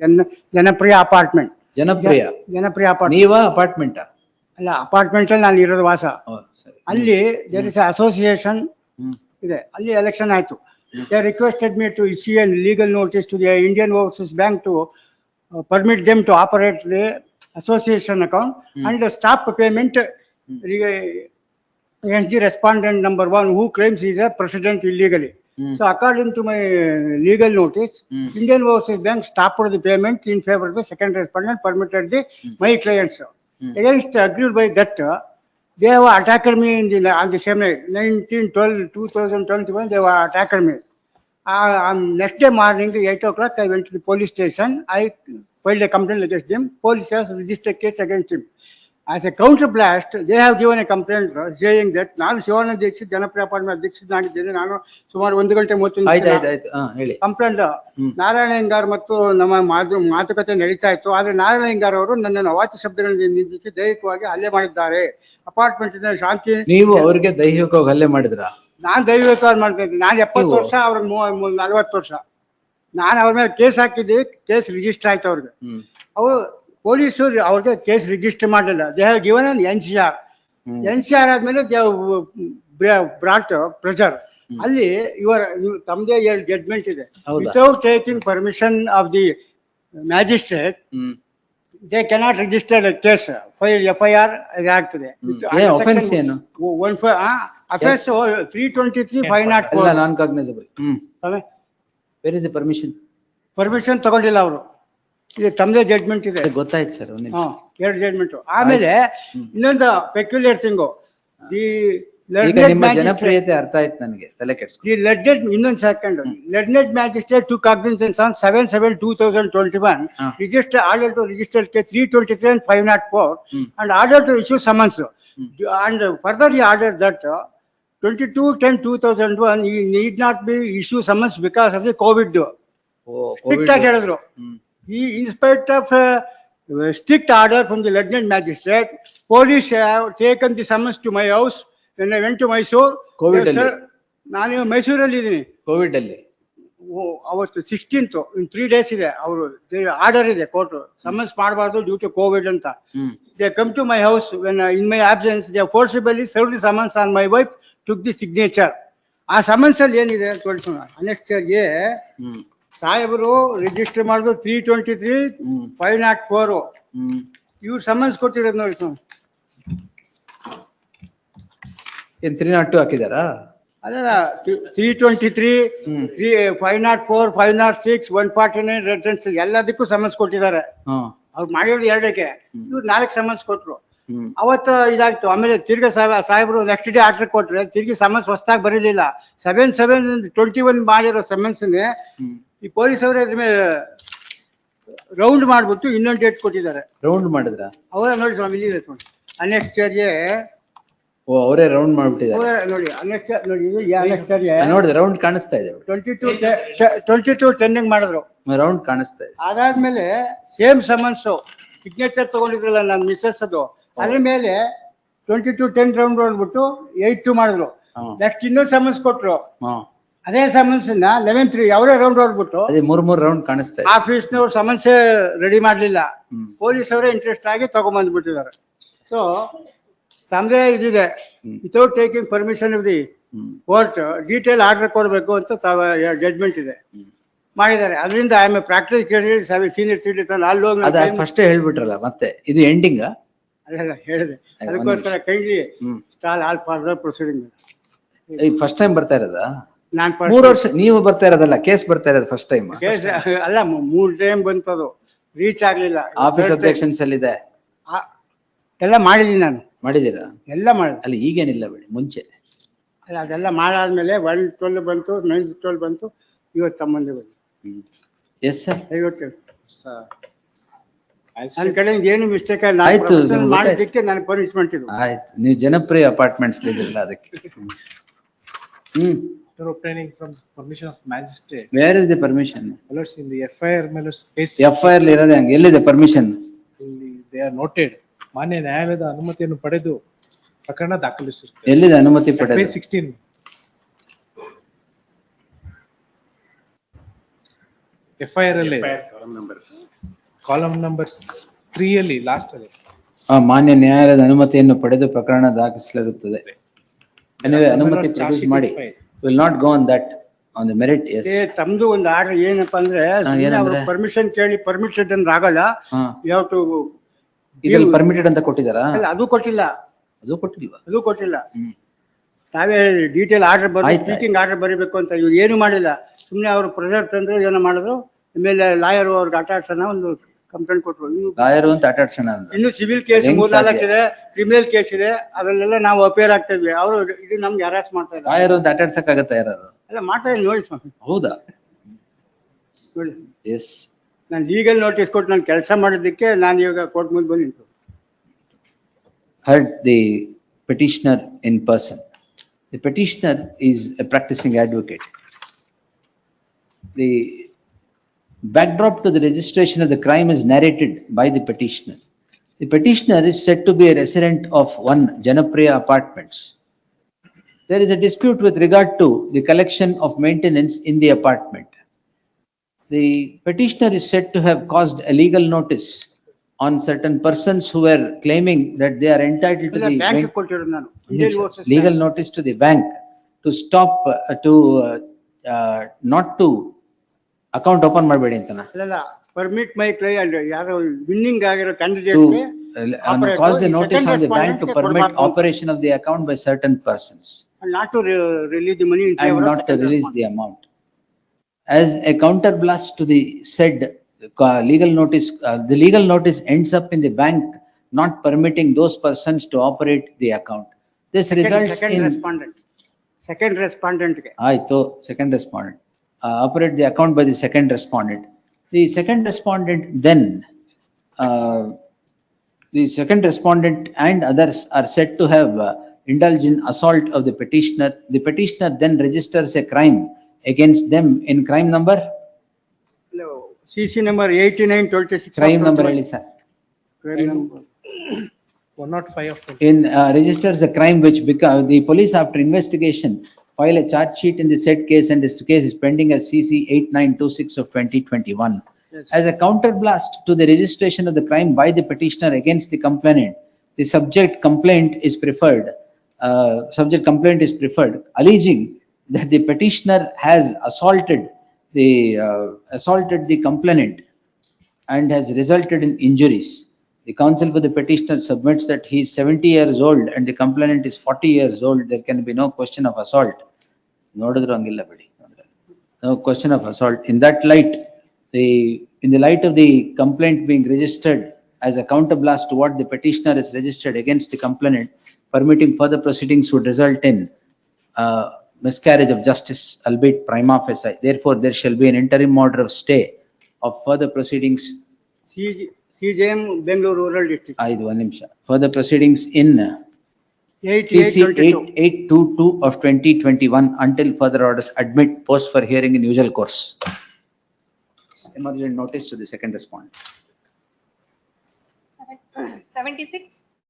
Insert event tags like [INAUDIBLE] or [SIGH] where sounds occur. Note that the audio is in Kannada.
ಜನ ಜನಪ್ರಿಯ ಅಪಾರ್ಟ್ಮೆಂಟ್. ಜನಪ್ರಿಯ? ಜನಪ್ರಿಯ ಅಪಾರ್ಟ್ಮೆಂಟ್. ನೀವ ಅಪಾರ್ಟ್ಮೆಂಟ್? ಅಲ್ಲ ಅಪಾರ್ಟ್ಮೆಂಟ್ ಅಲ್ಲಿ ನಾನು ಇರೋದು ವಾಸ. ಅಲ್ಲಿ ದೇರ್ ಇಸ್ ಅಸೋಸಿಯೇಷನ್ ಇದೆ. ಅಲ್ಲಿ ಎಲೆಕ್ಷನ್ ಆಯ್ತು. They requested me to issue an legal notice to the Indian Overseas Bank to permit them to operate the association account and stop payment N G respondent number one who claims he is a president illegally. Hmm. So according to my legal notice, Hmm. Indian Overseas Bank stopped the payment in favor of the second respondent, permitted the my clients. Hmm. Against agreed by that, uh, they have attacked me in the, on the same night, 19, 12, 2021, they have attacked me. Uh, on next day morning, eight o'clock, I went to the police station. I filed a complaint against them. Police has registered case against him. As a blast, they have given a complaint uh, saying that ನಾನು ಶಿವಾನಂದ ದೀಕ್ಷಿತ್ ಜನಪ್ರಿಯ ಪಾಟ್ನ ಅಧ್ಯಕ್ಷನಾಗಿದ್ದೇನೆ ನಾನು ಸುಮಾರು ಒಂದು ಗಂಟೆ ಆಯ್ತು ಆಯ್ತು ಆಯ್ತು. ಹಾ ಹೇಳಿ. ಕಂಪ್ಲೇಂಟ್. ನಾರಾಯಣ ಹಿಂಗಾರ್ ಮತ್ತು ನಮ್ಮ ಮಾತು ಮಾತುಕತೆ ನಡೀತಾ ಇತ್ತು. ಆದ್ರೆ ನಾರಾಯಣ ಹಿಂಗಾರ್ ಅವರು ನನ್ನನ್ನು ಅವಾಚ್ಯ ಶಬ್ದಗಳನ್ನು ನಿಂದಿಸಿ ದೈಹಿಕವಾಗಿ ಹಲ್ಲೆ ಮಾಡಿದ್ದಾರೆ. ಅಪಾರ್ಟ್ಮೆಂಟ್ ಶಾಂತಿ ನೀವು ಅವ್ರಿಗೆ ದೈಹಿಕವಾಗಿ ಹಲ್ಲೆ ಮಾಡಿದ್ರ? ನಾನ್ ದೈವಿಕವಾಗಿ ಮಾಡ್ತಾ ಇದ್ದೀನಿ. ನಾನು ಎಪ್ಪತ್ತು ನೀವು? ವರ್ಷ ಅವ್ರಿಗೆ ನಲ್ವತ್ತು ವರ್ಷ. ನಾನು ಅವ್ರ ಮೇಲೆ ಕೇಸ್ ಹಾಕಿದ್ದೆ ಕೇಸ್ ರಿಜಿಸ್ಟರ್ ಆಯ್ತು ಅವ್ರಿಗೆ. ಹ್ಮ್. ಅವರು ಪೊಲೀಸರು ಅವ್ರಿಗೆ ಕೇಸ್ ರಿಜಿಸ್ಟರ್ ಮಾಡಲಿಲ್ಲ. They have given an N C R. N C R ಆದ್ಮೇಲೆ ಬ್ರಾಟ್ ಪ್ರೆಷರ್ ಅಲ್ಲಿ ಇವರ ಇವ್- ತಮ್ಮದೇ ಎರಡು ಜಡ್ಮೆಂಟ್ ಇದೆ? Without taking permission of the magistrate they cannot registered case file F I R ಆಗ್ತದೆ? One offence three twenty three five nought non cognizable hmm. Where is permission permission ತಗೊಂಡಿಲ್ಲ ಅವರು. ಇದು ತಮ್ಮದೇ ಜಡ್ಜ್ಮೆಂಟ್ ಇದೆ. ಗೊತ್ತಾಯ್ತು ಸರ್. ಹಾ ಎರಡು ಜಡ್ಮೆಂಟ್ ಆಮೇಲೆ ಇನ್ನೊಂದು ಪೆಕ್ಯುಲರ್ ಥಿಂಗು ದಿ ಈಗ ನಿಮ್ಮ ಜನಪ್ರಿಯತೆ ಅರ್ಥ ಆಯ್ತು ನನಗೆ ತಲೆ ಕೆಡ್ಸ್ಕೊ. ದಿ ಇನ್ನೊಂದು second learned magistrate to cognizance on seven seven two thousand twenty one. Register order to register K three twenty three and five nought four. And order to issue summons and further ಈ order that twenty two ten two thousand one ಈ need not be issue summons because of the COVID strict ಆಗಿ ಹೇಳಿದ್ರು. He, in spite of uh, strict order from the lieutenant magistrate, police have taken the summons to my house. When I went to Mysore. Covid ಅಲ್ಲಿ? ನಾನು ಮೈಸೂರಲ್ಲಿ ಇದ್ದೀನಿ. ಕೋವಿಡ್ ಅಲ್ಲಿ? ಅವತ್ತು ಸಿಕ್ಸ್ಟೀನ್ತ್ ಇನ್ ತ್ರೀ ಡೇಸ್ ಇದೆ. ಅವರು ಆರ್ಡರ್ ಇದೆ ಕೋರ್ಟ್ ಸಮನ್ಸ್ ಮಾಡಬಾರ್ದು ಡ್ಯೂ ಟು ಕೋವಿಡ್ ಅಂತ. They come to my house when in my absence they forcibly serve the summons on my wife took the signature ಆ ಸಮನ್ಸ್ ಅಲ್ಲಿ ಏನಿದೆ ಅಂತ ತೋರಿಸೋಣ. ಹ್ಮ್. ಸಾಹೇಬರು ರಿಜಿಸ್ಟರ್ ಮಾಡಿದ್ರು three twenty three five nought four ಹ್ಮ್. ಇವ್ರು ಸಮನ್ಸ್ ಕೊಟ್ಟಿರೋದು ನೋಡಿ ಸ್ವಾಮಿ. ಏನ್ ತ್ರೀ ನಾಟ್ ಟು ಹಾಕಿದಾರಾ? ಅದಲ್ಲ three twenty three. Three five nought four five nought six one forty nine reference ಎಲ್ಲದಕ್ಕೂ ಸಮನ್ಸ್ ಕೊಟ್ಟಿದ್ದಾರೆ. ಅವ್ರು ಮಾಡಿರೋದು ಎರಡಕ್ಕೆ. ಇವ್ರು ನಾಲ್ಕು ಸಮನ್ಸ್ ಕೊಟ್ರು. ಹ್ಮ್. ಅವತ್ತು ಇದಾಯ್ತು. ಆಮೇಲೆ ತಿರ್ಗಿ ಸಾಹೇಬ ಸಾಹೇಬರು ನೆಕ್ಸ್ಟ್ ಡೇ ಆರ್ಡರ್ ಕೊಟ್ರೆ. ತಿರ್ಗಿ ಸಮನ್ಸ್ ಹೊಸದಾಗಿ ಬರೀಲಿಲ್ಲ. ಸೆವೆನ್ ಸೆವೆನ್ ಟ್ವೆಂಟಿ ಒನ್ ಮಾಡಿರೋ ಸಮನ್ಸ್ನೇ ಈ ಪೊಲೀಸ್ ಅವರು ಅದ್ರ ಮೇಲೆ ರೌಂಡ್ ಮಾಡ್ಬಿಟ್ಟು ಇನ್ನೊಂದು ಡೇಟ್ ಕೊಟ್ಟಿದ್ದಾರೆ. ರೌಂಡ್ ಮಾಡಿದ್ರ? ಅವರ ನೋಡಿ ಸ್ವಾಮಿ ಇಲ್ಲಿ ನೋಡಿ. ಅನೆಕ್ಸ್ಟರ್ಗೆ ಓ ಅವರೇ ರೌಂಡ್ ಮಾಡ್ಬಿಟ್ಟಿದ್ದಾರೆ. ನೋಡಿ ಅನೆಕ್ಸ್ಟರ್ ನೋಡಿ ಇದು ಅನೆಕ್ಸ್ಟರ್ಗೆ ನಾನ್ ನೋಡಿದೆ ರೌಂಡ್ ಕಾಣಿಸ್ತಾ ಇದೆ ಟ್ವೆಂಟಿ ಟು ಟ್ವೆಂಟಿ ಟು ಟೆನ್ನಿಂಗ್ ಮಾಡಿದ್ರು. ರೌಂಡ್ ಕಾಣಿಸ್ತಾ ಇದೆ. ಅದಾದ್ಮೇಲೆ ಸೇಮ್ ಸಮನ್ಸ್ ಸಿಗ್ನೇಚರ್ ತಗೊಂಡಿದ್ರಲ್ಲ ನನ್ನ ಮಿಸ್ಸಸ್ ಅದು. ಅದ್ರ ಮೇಲೆ ಟ್ವೆಂಟಿ ಟು ಟೆನ್ ರೌಂಡ್ ಹೊಡ್ಬಿಟ್ಟು ಏಟ್ ಟು ಮಾಡಿದ್ರು ನೆಕ್ಸ್ಟ್ ಇನ್ನೊಂದು ಸಮನ್ಸ್ ಕೊಟ್ರು. ಅದೇ ಸಮನ್ಸ್ನ ಲೆವೆನ್ ತ್ರೀ ಅವರೇ ರೌಂಡ್ ಹೋಗ್ಬಿಟ್ಟು ಅದೇ ಮೂರ್ ಮೂರ್ ರೌಂಡ್ ಕಾಣಿಸ್ತಾ ಆಫೀಸ್ ನವರು ಸಮನ್ಸ್ ರೆಡಿ ಮಾಡ್ಲಿಲ್ಲ. ಹ್ಮ್. ಪೊಲೀಸ್ ಅವರೇ ಇಂಟ್ರೆಸ್ಟ್ ಆಗಿ ತಗೊಂಬಂದ್ಬಿಟ್ಟಿದ್ದಾರೆ ಸೊ ತಮ್ಮದೇ ಇದಿದೆ. Without taking permission of the hmm. Court detail order ಕೊಡಬೇಕು ಅಂತ ಜಡ್ಜ್ಮೆಂಟ್ ಇದೆ. ಹ್ಮ್. ಮಾಡಿದ್ದಾರೆ. ಅದರಿಂದ I'm practice senior citizen ಅಲ್ಲಿ ಹೋಗಿ ಅದ ಫಸ್ಟ್ ಹೇಳ್ಬಿಟ್ರಲ್ಲ ಮತ್ತೆ? ಇದು ಎಂಡಿಂಗ್ ಅದೆ ಹೇಳಿದೆ. ಅದಕ್ಕೋಸ್ಕರ ಕೈಲಿ ಹ್ಮ್. Stall all further proceeding first time ಬರ್ತಾ ಇರೋದಾ? ನಾನ್ ಮೂರು ವರ್ಷ ನೀವು ಬರ್ತಾ ಇರೋದಲ್ಲ ಕೇಸ್ ಬರ್ತಾ ಇರೋದು ಫಸ್ಟ್ ಟೈಮ್ ಕೇಸ್ ಅಲ್ಲ ಮೂ- ಮೂರ್ ಟೈಮ್ ಬಂತದು. ರೀಚ್ ಆಗ್ಲಿಲ್ಲ. ಆಫೀಸ್ ಅಬ್ಜೆಕ್ಷನ್ಸ್ ಅಲ್ಲಿ ಇದೆ ಆ- ಎಲ್ಲ ಮಾಡಿದೀನಿ ನಾನು. ಮಾಡಿದೀರಾ ಎಲ್ಲ ಮಾಡಿದೆ. ಅಲ್ಲಿ ಈಗೇನಿಲ್ಲ ಬಿಡಿ ಮುಂಚೆ. ಅಲ್ಲ ಅದೆಲ್ಲ ಮಾಡಾದ್ಮೇಲೆ ಒನ್ ಟ್ವೆಲ್ ಬಂತು ನೈನ್ ಟ್ವೆಲ್ ಬಂತು ಇವತ್ತು ತಮ್ಮಂದಿ ಬಂತು ಹ್ಮ್. ಎಸ್ ಸರ್ ಐವತ್ತು ನನ್ನ ಕಡೆಯಿಂದ ಏನು ಮಿಸ್ಟೇಕ್ ಆಯ್ತು, ನಿಮ್ಗೆ ಗೊತ್ತಾಯ್ತು. ಮಾಡಿದ್ದಕ್ಕೆ ನನಗೆ ಪನಿಷ್ಮೆಂಟ್ ಇದು. ಆಯ್ತು ನೀವು ಜನಪ್ರಿಯ ಅಪಾರ್ಟ್ಮೆಂಟ್ಸ್ ಇದ್ರಲ್ಲ ಅದಕ್ಕೆ. ಹ್ಮ್. After obtaining from permission of magistrate, where is the permission alerts in the FIR mailers case, F I R ಇರೋದೇ ಹಂಗೆ ಎಲ್ಲಿದೆ ಪರ್ಮಿಷನ್ ಇಲ್ಲಿ they are noted. ಮಾನ್ಯ ನ್ಯಾಯಾಲಯದ ಅನುಮತಿಯನ್ನು ಪಡೆದು ಪ್ರಕರಣ ದಾಖಲಿಸಿರುತ್ತದೆ. ಎಲ್ಲಿದೆ ಅನುಮತಿ Page ಪಡೆದ sixteen. FIR ಅಲ್ಲೇ. ಕಾಲಮ್ ನಂಬರ್ ತ್ರೀ ಅಲ್ಲಿ ಲಾಸ್ಟ್ ಅಲ್ಲಿ ಆ ಮಾನ್ಯ ನ್ಯಾಯಾಲಯದ ಅನುಮತಿಯನ್ನು ಪಡೆದು ಪ್ರಕರಣ ದಾಖಲಿಸಲಾಗುತ್ತದೆ Anyway, ಅನುಮತಿ ಚಾರ್ಜ್ ಮಾಡಿ. Will not go on that on the merit S ತಮ್ದು ಒಂದು ಆರ್ಡರ್ ಏನಪ್ಪ ಅಂದ್ರೆ ಏನಂದ್ರೆ? ಪರ್ಮಿಷನ್ ಕೇಳಿ ಪರ್ಮಿಟೆಡ್ ಅಂದ್ರೆ ಆಗಲ್ಲ ಯಾವತ್ತು ಇದ್ರಲ್ಲಿ ಪರ್ಮಿಟೆಡ್ ಅಂತ ಕೊಟ್ಟಿದಾರ ಅದು ಕೊಟ್ಟಿಲ್ಲ. ಅದು ಕೊಟ್ಟಿಲ್ಲ ಅದು ಕೊಟ್ಟಿಲ್ಲ. ತಾವೇ ತಾವೇ ಡೀಟೇಲ್ ಆರ್ಡರ್ ಬರ್ ಸ್ಪೀಕಿಂಗ್ ಆರ್ಡರ್ ಬರೀಬೇಕು ಅಂತ ಇವ್ರು ಏನು ಮಾಡಿಲ್ಲ. ಸುಮ್ನೆ ಅವ್ರು ಪ್ರೆಸರ್ ತಂದ್ರು ಏನೋ ಮಾಡಿದ್ರು ಆಮೇಲೆ ಲಾಯರ್ ಅವ್ರಿಗೆ ಆಟ ಆಡ್ಸೋಣ ಒಂದು ಕಂಪ್ಲೇಂಟ್ ಕೊಟ್ರು. ಇನ್ನು ಲಾಯರು ಅಂತ ಆಡ್ಸೋಣ ಅಂದ್ರೆ ಇನ್ನು ಸಿವಿಲ್ ಕೇಸ್ ಹೆಂಗ್ ಸಾಧ್ಯ? ಇದೆ ಕ್ರಿಮಿನಲ್ ಕೇಸ್ ಇದೆ ಅದರಲ್ಲೆಲ್ಲ ನಾವು ಅಪೇರ್ ಆಗ್ತಾ ಇದ್ವಿ. ಅವರು ಇದು ನಮ್ಗೆ ಅರೆಸ್ಟ್ ಮಾಡ್ತಾ ಇಲ್ಲ ಲಾಯರ್ ಅಂತ ಆಟ ಆಗತ್ತೆ ಯಾರು ಎಲ್ಲ ಮಾಡ್ತಾ ಇದ್ದೀನಿ ನೋಡಿ ಸ್ವಾಮಿ. ಹೌದಾ? ನೋಡಿ. ಎಸ್ ನಾನು ಲೀಗಲ್ ನೋಟಿಸ್ ಕೊಟ್ಟು ನಾನು ಕೆಲಸ ಮಾಡಿದ್ದಕ್ಕೆ ನಾನು ಇವಾಗ ಕೋರ್ಟ್ ಮುಂದೆ ಬಂದು ನಿಂತು. Heard the petitioner in person. The petitioner is a practicing advocate. The backdrop to the registration of the crime is narrated by the petitioner. The petitioner is said to be a resident of one Janapriya Apartments. There is a dispute with regard to the collection of maintenance in the apartment. The petitioner is said to have caused a legal notice on certain persons who were claiming that they are entitled to the bank, legal notice to the bank to stop uh, to uh, uh, not to account open ಮಾಡಬೇಡಿ ಅಂತನಾ ಅಲ್ಲಲ್ಲ ಪರ್ಮಿಟ್ ಮೈ ಕ್ಲೈಂಟ್ ಯಾರೋ ವಿನ್ನಿಂಗ್ ಆಗಿರೋ to candidate uh, and cause the notice on the bank to permit operation of the account by certain persons not to release the money in and not to release the amount. As a counter blast to the said uh, legal notice, uh, the legal notice ends up in the bank not permitting those persons to operate the account. This results second in respondent second ರೆಸ್ಪಾಂಡೆಂಟ್ಗೆ ಆಯ್ತು, second respondent. Uh, Operate the account by the second respondent. The second respondent then, uh, the second respondent and others are said to have uh, indulged in assault of the petitioner. The petitioner then registers a crime against them in crime number, C C number eighty nine twenty six crime number ಹೇಳಿ sir. One nought five of [COUGHS] In, uh, registers a crime which become, the police after investigation file a charge sheet in the said case and this case is pending as CC 8926 of 2021. As a counterblast to the registration of the crime by the petitioner against the complainant, the subject complaint is preferred, uh, subject complaint is preferred, alleging that the petitioner has assaulted the, uh, assaulted the complainant and has resulted in injuries. The counsel for the petitioner submits that he is seventy years old and the complainant is forty years old, there can be no question of assault. ನೋಡಿದ್ರು ಹಂಗಿಲ್ಲ ಬಿಡಿ question of assault. In that light, the in the light of the complaint being registered as a counterblast to what the petitioner is registered against the complainant, permitting further proceedings would result in uh, miscarriage of justice, albeit prima facie. Therefore, there shall be an interim order of stay of further proceedings. CJM Bengal Rural District. Further proceedings in 8822 of 2021 until further orders admit post for hearing in usual course. Emergent notice to the second respondent. Seventy-six?